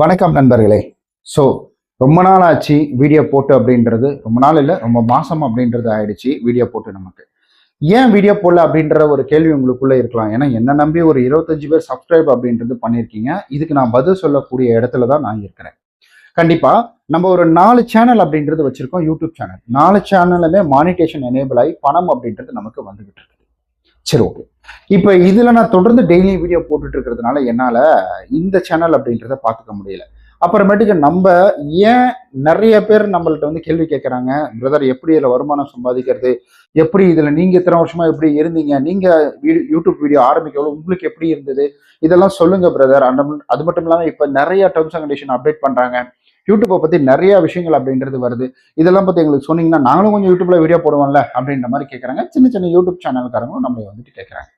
வணக்கம் நண்பர்களே. ஸோ ரொம்ப நாள் ஆச்சு வீடியோ போட்டு அப்படின்றது. ரொம்ப நாள் இல்லை ரொம்ப மாசம் அப்படின்றது ஆயிடுச்சு வீடியோ போட்டு நமக்கு. ஏன் வீடியோ போடல அப்படின்ற ஒரு கேள்வி உங்களுக்குள்ளே இருக்கலாம். ஏன்னா என்ன நம்பி ஒரு இருபத்தஞ்சு பேர் சப்ஸ்கிரைப் அப்படின்றது பண்ணியிருக்கீங்க. இதுக்கு நான் பதில் சொல்லக்கூடிய இடத்துல தான் நான் இருக்கிறேன். கண்டிப்பாக நம்ம ஒரு நாலு சேனல் அப்படின்றது வச்சுருக்கோம் யூடியூப் சேனல் நாலு சேனலுமே மானிட்டேஷன் எனேபிள் ஆகி பணம் அப்படின்றது நமக்கு வந்துகிட்டு இருக்கு. சரி ஓகே இப்போ இதில் நான் தொடர்ந்து டெய்லி வீடியோ போட்டுட்டு இருக்கிறதுனால என்னால் இந்த சேனல் அப்படின்றத பார்த்துக்க முடியல. அப்புறமேட்டுக்கு நம்ம ஏன் நிறைய பேர் நம்மள்ட்ட வந்து கேள்வி கேட்குறாங்க பிரதர் எப்படி இதில் வருமானம் சம்பாதிக்கிறது? எப்படி இதில் நீங்கள் இத்தனை வருஷமா எப்படி இருந்தீங்க? நீங்கள் வீடியோ யூடியூப் வீடியோ ஆரம்பிக்கவளோ உங்களுக்கு எப்படி இருந்தது? இதெல்லாம் சொல்லுங்க பிரதர் அந்த அது மட்டும் இல்லாமல் இப்போ நிறைய டேர்ம்ஸ் அண்ட் கண்டிஷன் அப்டேட் பண்ணுறாங்க யூடியூப்பை பற்றி நிறைய விஷயங்கள் அப்படின்றது வருது. இதெல்லாம் பற்றி எங்களுக்கு சொன்னீங்கன்னா நாங்களும் கொஞ்சம் யூடியூப்பில் வீடியோ போடுவோம்ல அப்படின்ற மாதிரி கேட்குறாங்க சின்ன சின்ன யூடியூப் சேனல்காரங்களும் நம்மளை வந்துட்டு கேட்குறாங்க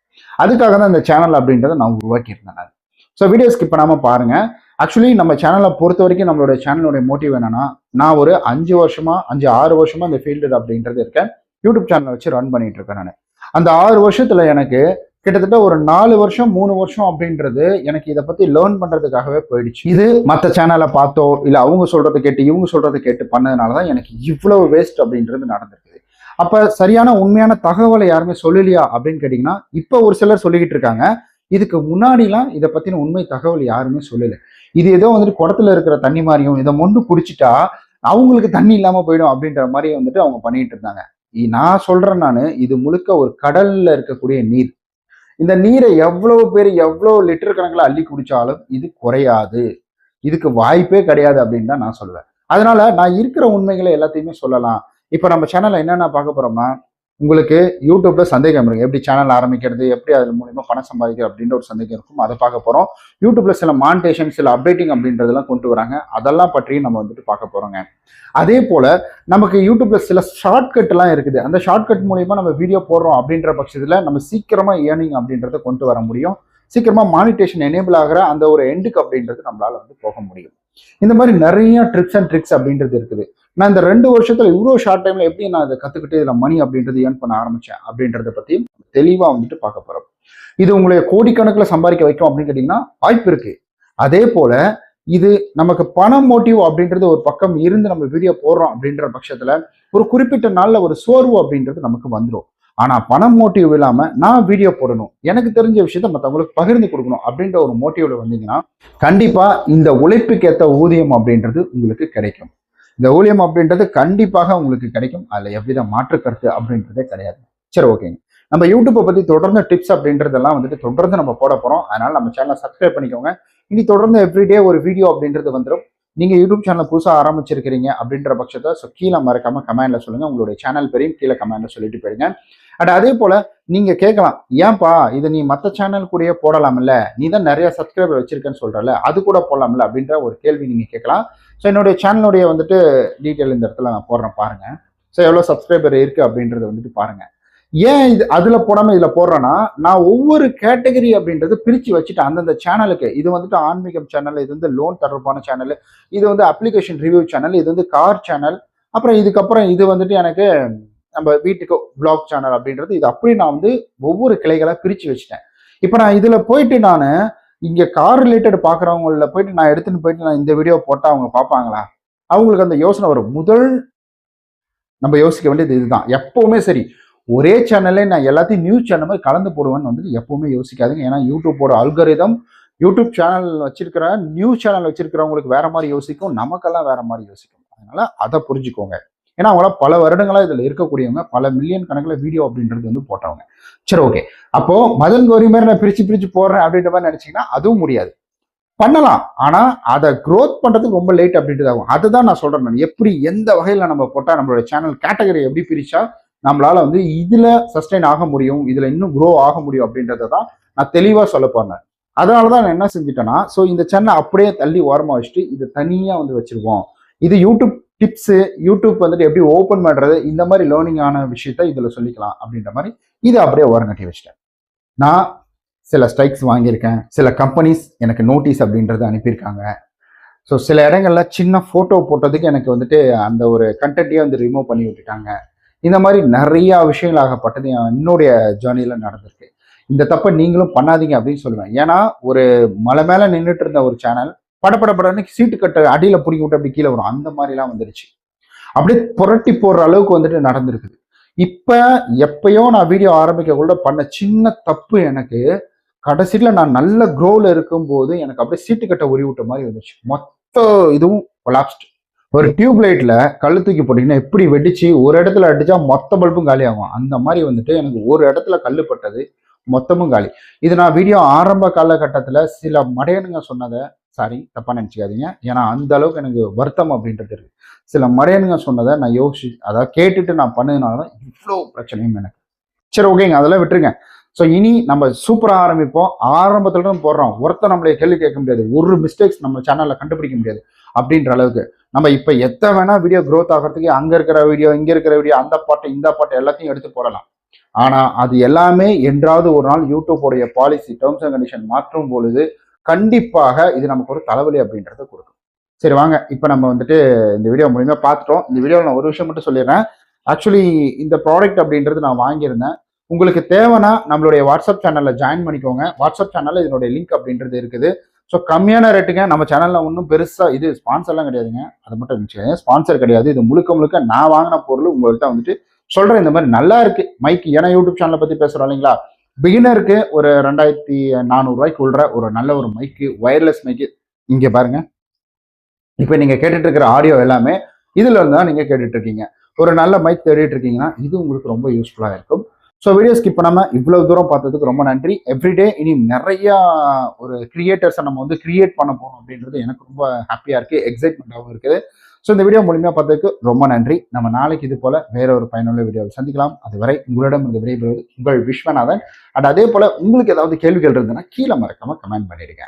அதுக்காக தான் இந்த சேனல் அப்படின்றத நான் உருவாக்கியிருந்தேன் நான். ஸோ வீடியோ ஸ்கிப் பண்ணாமல் பாருங்கள் ஆக்சுவலி நம்ம சேனலை பொறுத்த வரைக்கும் நம்மளோட சேனலோடைய மோட்டிவ் என்னன்னா நான் ஒரு அஞ்சு வருஷமா அஞ்சு ஆறு வருஷமா இந்த ஃபீல்டு அப்படின்றது இருக்கேன். யூடியூப் சேனலை வச்சு ரன் பண்ணிட்டு இருக்கேன் நான். அந்த ஆறு வருஷத்துல எனக்கு கிட்டத்தட்ட ஒரு நாலு வருஷம் மூணு வருஷம் அப்படின்றது எனக்கு இதை பத்தி லேர்ன் பண்றதுக்காகவே போயிடுச்சு. இது மற்ற சேனலை பார்த்தோ இல்ல அவங்க சொல்றதை கேட்டு இவங்க சொல்றதை கேட்டு பண்ணதுனால தான் எனக்கு இவ்வளவு வேஸ்ட் அப்படின்றது நடந்திருக்குது. அப்ப சரியான உண்மையான தகவலை யாருமே சொல்லலையா அப்படின்னு கேட்டீங்கன்னா இப்போ ஒரு சிலர் சொல்லிக்கிட்டு இருக்காங்க. இதுக்கு முன்னாடிலாம் இதை பத்தின உண்மை தகவல் யாருமே சொல்லலை. இது ஏதோ வந்துட்டு குடத்துல இருக்கிற தண்ணி மாதிரியும் இதை மொண்டு குடிச்சிட்டா அவங்களுக்கு தண்ணி இல்லாம போயிடும் அப்படின்ற மாதிரி வந்துட்டு அவங்க பண்ணிட்டு இருந்தாங்க. நான் சொல்றேன் நான் இது முழுக்க ஒரு கடல்ல இருக்கக்கூடிய நீர். இந்த நீரை எவ்வளவு பேர் எவ்வளவு லிட்டர் கணக்கில் அள்ளி குடித்தாலும் இது குறையாது. இதுக்கு வாய்ப்பே கிடையாது அப்படின்னு தான் நான் சொல்லுவேன் அதனால நான் இருக்கிற உண்மைகளை எல்லாத்தையுமே சொல்லலாம். இப்போ நம்ம சேனலில் என்னென்ன பார்க்க போகிறோம்னா உங்களுக்கு யூடியூப்ல சந்தேகம் இருக்கு. எப்படி சேனல் ஆரம்பிக்கிறது எப்படி அது மூலியமா பணம் சம்பாதிக்கிறது அப்படின்ற ஒரு சந்தேகம் இருக்கும். அதை பார்க்க போறோம். யூடியூப்ல சில மானிட்டேஷன் சில அப்டேட்டிங் அப்படின்றதெல்லாம் கொண்டு வராங்க. அதெல்லாம் பற்றியும் நம்ம வந்துட்டு பார்க்க போறோங்க. அதே போல நமக்கு யூடியூப்ல சில ஷார்ட்கட் எல்லாம் இருக்குது. அந்த ஷார்ட்கட் மூலியமா நம்ம வீடியோ போடுறோம் அப்படின்ற பட்சத்துல நம்ம சீக்கிரமா ஏர்னிங் அப்படின்றத கொண்டு வர முடியும். சீக்கிரமா மானிட்டேஷன் எனேபிள் ஆகிற அந்த ஒரு எண்டுக்கு அப்படின்றது நம்மளால வந்து போக முடியும். இந்த மாதிரி நிறைய ட்ரிக்ஸ் அண்ட் ட்ரிக்ஸ் அப்படின்றது இருக்குது. நான் இந்த ரெண்டு வருஷத்துல இவ்வளோ ஷார்ட் டைம்ல எப்படி நான் இதை கத்துக்கிட்டு இதுல மணி அப்படின்றது ஏர்ன் பண்ண ஆரம்பிச்சேன் அப்படின்றத பத்தி தெளிவா வந்துட்டு பார்க்க போறோம். இது உங்களை கோடிக்கணக்கில் சம்பாதிக்க வைக்கும் அப்படின்னு கேட்டீங்கன்னா வாய்ப்பு இருக்கு. அதே போல இது நமக்கு பணம் மோட்டிவ் அப்படின்றது ஒரு பக்கம் இருந்து நம்ம வீடியோ போடுறோம் அப்படின்ற பட்சத்துல ஒரு குறிப்பிட்ட நாள்ல ஒரு சோர்வு அப்படின்றது நமக்கு வந்துடும் ஆனால் பணம் மோட்டிவ் இல்லாமல் நான் வீடியோ போடணும். எனக்கு தெரிஞ்ச விஷயத்த மற்றவங்களுக்கு பகிர்ந்து கொடுக்கணும் அப்படின்ற ஒரு மோட்டிவ்ல வந்தீங்கன்னா கண்டிப்பாக இந்த உழைப்புக்கு ஏற்ற ஊதியம் அப்படின்றது உங்களுக்கு கிடைக்கும். இந்த ஊழியம் அப்படின்றது கண்டிப்பாக உங்களுக்கு கிடைக்கும். அதில் எவ்வித மாற்று கருத்து அப்படின்றதே கிடையாது. சரி ஓகேங்க நம்ம யூடியூப்பை பற்றி தொடர்ந்து டிப்ஸ் அப்படின்றதெல்லாம் வந்துட்டு தொடர்ந்து நம்ம போட போகிறோம் அதனால் நம்ம சேனலை சப்ஸ்கிரைப் பண்ணிக்கோங்க. இனி தொடர்ந்து எவ்ரிடே ஒரு வீடியோ அப்படின்றது வந்துடும் நீங்கள் யூடியூப் சேனல் புதுசாக ஆரம்பிச்சிருக்கிறீங்க அப்படின்ற பட்சத்தை ஸோ கீழே மறக்காமல் கமெண்டில் சொல்லுங்கள் உங்களுடைய சேனல் பெரியும் கீழே கமெண்டில் சொல்லிட்டு போயிருங்க அண்ட் அதே போல் நீங்கள் கேட்கலாம் ஏன்பா இதை நீ மற்ற சேனல் கூடயே போடலாம்ல? நீ தான் நிறைய சப்ஸ்கிரைபர் வச்சிருக்கேன்னு சொல்கிறல அது கூட போடலாம்ல? அப்படின்ற ஒரு கேள்வி நீங்கள் கேட்கலாம். ஸோ என்னுடைய சேனலுடைய வந்துட்டு டீட்டெயில் இந்த இடத்துல நான் போடுறேன் பாருங்கள் ஸோ எவ்வளோ சப்ஸ்கிரைபர் இருக்குது அப்படின்றத வந்துட்டு பாருங்கள் ஏன் இது அதில் போடாமல் இதில் போடுறேன்னா நான் ஒவ்வொரு கேட்டகரி அப்படின்றது பிரித்து வச்சுட்டேன் அந்தந்த சேனலுக்கு இது வந்துட்டு ஆன்மீகம் சேனல் இது வந்து லோன் தொடர்பான சேனல் இது வந்து அப்ளிகேஷன் ரிவ்யூ சேனல் இது வந்து கார் சேனல் அப்புறம் இதுக்கப்புறம் இது வந்துட்டு எனக்கு நம்ம வீட்டுக்கு பிளாக் சேனல் அப்படின்றது இது அப்படி நான் வந்து ஒவ்வொரு கிளைகளாக பிரித்து வச்சுட்டேன். இப்போ நான் இதில் போயிட்டு நான் இங்கே கார் ரிலேட்டட் பார்க்குறவங்களில் போயிட்டு நான் எடுத்துன்னு போயிட்டு நான் இந்த வீடியோ போட்டால் அவங்க பார்ப்பாங்களா? அவங்களுக்கு அந்த யோசனை வரும். முதல் நம்ம யோசிக்க வேண்டியது இதுதான். எப்பவுமே சரி ஒரே சேனல்லே நான் எல்லாத்தையும் நியூஸ் சேனல் மாதிரி கலந்து போடுவேன்னு வந்துட்டு எப்பவுமே யோசிக்காதுங்க. ஏன்னா யூடியூப்போட அல்கரிதம் யூடியூப் சேனல் வச்சிருக்கிற நியூஸ் சேனல் வச்சிருக்கிறவங்களுக்கு வேற மாதிரி யோசிக்கும். நமக்கெல்லாம் வேற மாதிரி யோசிக்கும். அதனால அதை புரிஞ்சுக்கோங்க. ஏன்னா அவங்களாம் பல வருடங்களா இதுல இருக்கக்கூடியவங்க பல மில்லியன் கணக்குல வீடியோ அப்படின்றது வந்து போட்டவங்க. சரி ஓகே அப்போ மதன் கோரி மாதிரி நான் பிரிச்சு பிரிச்சு போடுறேன் அப்படின்ற மாதிரி நினைச்சீங்கன்னா அதுவும் முடியாது. பண்ணலாம். ஆனால் அதை க்ரோத் பண்ணுறதுக்கு ரொம்ப லேட் அப்படின்றது ஆகும். அதுதான் நான் சொல்கிறேன் நான். எப்படி எந்த வகையில் நம்ம போட்டால் நம்மளோட சேனல் கேட்டகரி எப்படி பிரிச்சா நம்மளால வந்து இதுல சஸ்டைன் ஆக முடியும் இதுல இன்னும் குரோ ஆக முடியும் அப்படின்றத தான் நான் தெளிவா சொல்ல போனேன் அதனால தான் நான் என்ன செஞ்சுட்டேன்னா ஸோ இந்த சேனலை அப்படியே தள்ளி ஓரமா வச்சுட்டு இது தனியா வந்து வச்சிருவோம். இது யூடியூப் டிப்ஸ் யூடியூப் வந்துட்டு எப்படி ஓப்பன் பண்றது இந்த மாதிரி லேர்னிங் ஆன விஷயத்த இதுல சொல்லிக்கலாம் அப்படின்ற மாதிரி இதை அப்படியே ஓரம் கட்டி வச்சிட்டேன். நான் சில ஸ்ட்ரைக்ஸ் வாங்கியிருக்கேன் சில கம்பெனிஸ் எனக்கு நோட்டீஸ் அப்படின்றத அனுப்பியிருக்காங்க. ஸோ சில இடங்கள்ல சின்ன ஃபோட்டோ போட்டதுக்கு எனக்கு வந்துட்டு அந்த ஒரு கண்டென்ட்டையே வந்து ரிமூவ் பண்ணி விட்டுட்டாங்க. இந்த மாதிரி நிறைய விஷயங்கள் ஆகப்பட்டது என்னுடைய ஜேர்னியில் நடந்திருக்கு. இந்த தப்பை நீங்களும் பண்ணாதீங்க அப்படின்னு சொல்லுவேன். ஏன்னா ஒரு மலை மேலே நின்றுட்டு இருந்த ஒரு சேனல் படப்படப்படன்னு சீட்டு கட்ட அடியில் பிடிக்கி விட்டு அப்படி கீழே வரும். அந்த மாதிரிலாம் வந்துருச்சு. அப்படியே புரட்டி போடுற அளவுக்கு வந்துட்டு நடந்திருக்குது. இப்போ எப்பயோ நான் வீடியோ ஆரம்பிக்கக்குள்ள பண்ண சின்ன தப்பு எனக்கு கடைசியில் நான் நல்ல க்ரோவில் இருக்கும்போது எனக்கு அப்படியே சீட்டு கட்ட உரி விட்ட மாதிரி வந்துச்சு மொத்த இதுவும் கொலாப்ஸ்டு ஒரு டியூப் லைட்ல கல்லு தூக்கி போட்டீங்கன்னா எப்படி வெடிச்சு ஒரு இடத்துல அடிச்சா மொத்த பல்பும் காலி ஆகும். அந்த மாதிரி வந்துட்டு எனக்கு ஒரு இடத்துல கல் பட்டது மொத்தமும் காலி. இது நான் வீடியோ ஆரம்ப காலகட்டத்தில் சில மடையனுங்க சொன்னதை சாரி தப்பாக நினச்சிக்காதீங்க. ஏன்னா அந்த அளவுக்கு எனக்கு வருத்தம் அப்படின்றது இருக்கு. சில மடையனுங்க சொன்னதை நான் யோசிச்சு அதாவது கேட்டுட்டு நான் பண்ணதுனால தான் இவ்வளோ பிரச்சனையும் எனக்கு. சரி ஓகேங்க அதெல்லாம் விட்டுருங்க. ஸோ இனி நம்ம சூப்பராக ஆரம்பிப்போம். ஆரம்பத்துல போடுறோம். ஒருத்தர் நம்மளே கேள்வி கேட்க முடியாது. ஒரு மிஸ்டேக்ஸ் நம்ம சேனலில் கண்டுபிடிக்க முடியாது. அப்படின்ற அளவுக்கு. நம்ம இப்போ எத்த வேணா வீடியோ க்ரோத் ஆகிறதுக்கு அங்க இருக்கிற வீடியோ இங்க இருக்கிற வீடியோ அந்த பாட்டு இந்த பாட்டு எல்லாத்தையும் எடுத்து போடலாம். ஆனா அது எல்லாமே என்றாவது ஒரு நாள் யூடியூப்போடைய பாலிசி டேர்ம்ஸ் அண்ட் கண்டிஷன் மாற்றும் பொழுது கண்டிப்பாக இது நமக்கு ஒரு தலைவலி அப்படின்றத கொடுக்கும். சரி வாங்க. இப்போ நம்ம வந்துட்டு இந்த வீடியோ மூலியமா பார்த்துட்டோம். இந்த வீடியோவில் நான் ஒரு விஷயம் மட்டும் சொல்லிடுறேன். ஆக்சுவலி இந்த ப்ராடக்ட் அப்படின்றது நான் வாங்கியிருந்தேன். உங்களுக்கு தேவைன்னா நம்மளுடைய வாட்ஸ்அப் சேனலில் ஜாயின் பண்ணிக்கோங்க. வாட்ஸ்அப் சேனலில் இதனுடைய லிங்க் அப்படின்றது இருக்குது. ஸோ கம்மியான ரேட்டுங்க நம்ம சேனலில் ஒன்றும் பெருசாக இது ஸ்பான்சர்லாம் கிடையாதுங்க. அது மட்டும் இருந்துச்சு ஸ்பான்சர் கிடையாது. இது முழுக்க முழுக்க நான் வாங்கின பொருள் உங்கள்கிட்ட வந்துட்டு சொல்கிறேன் இந்த மாதிரி நல்லா இருக்கு. மைக் ஏன்னா யூடியூப் சேனலை பற்றி பேசுகிறோம் இல்லைங்களா? பிகினருக்கு ஒரு ரெண்டாயிரத்தி நானூறுரூவாய்க்கு உள்ள ஒரு நல்ல ஒரு மைக்கு ஒயர்லெஸ் மைக்கு இங்கே பாருங்க. இப்போ நீங்கள் கேட்டுட்டு இருக்கிற ஆடியோ எல்லாமே இதில் இருந்து தான் நீங்கள் கேட்டுட்டு இருக்கீங்க. ஒரு நல்ல மைக் தேடிட்டு இருக்கீங்கன்னா இது உங்களுக்கு ரொம்ப யூஸ்ஃபுல்லாக இருக்கும். ஸோ வீடியோ ஸ்கிப் பண்ணாமல் இவ்வளோ தூரம் பார்த்ததுக்கு ரொம்ப நன்றி. எவ்ரிடே இனி நிறையா ஒரு கிரியேட்டர்ஸை நம்ம வந்து கிரியேட் பண்ண போகிறோம் அப்படின்றது எனக்கு ரொம்ப ஹாப்பியாக இருக்குது எக்ஸைட்மெண்ட்டாகவும் இருக்குது. ஸோ இந்த வீடியோ மூலியமாக பார்த்ததுக்கு ரொம்ப நன்றி. நம்ம நாளைக்கு இது போல் வேற ஒரு பயனுள்ள வீடியோவில் சந்திக்கலாம். அதுவரை உங்களிடம் இந்த விடைபெறுவது உங்கள் விஸ்வநாதன். அண்ட் அதே போல் உங்களுக்கு ஏதாவது கேள்விகள் இருந்ததுன்னா கீழே மறக்காமல் கமெண்ட் பண்ணிடுங்க.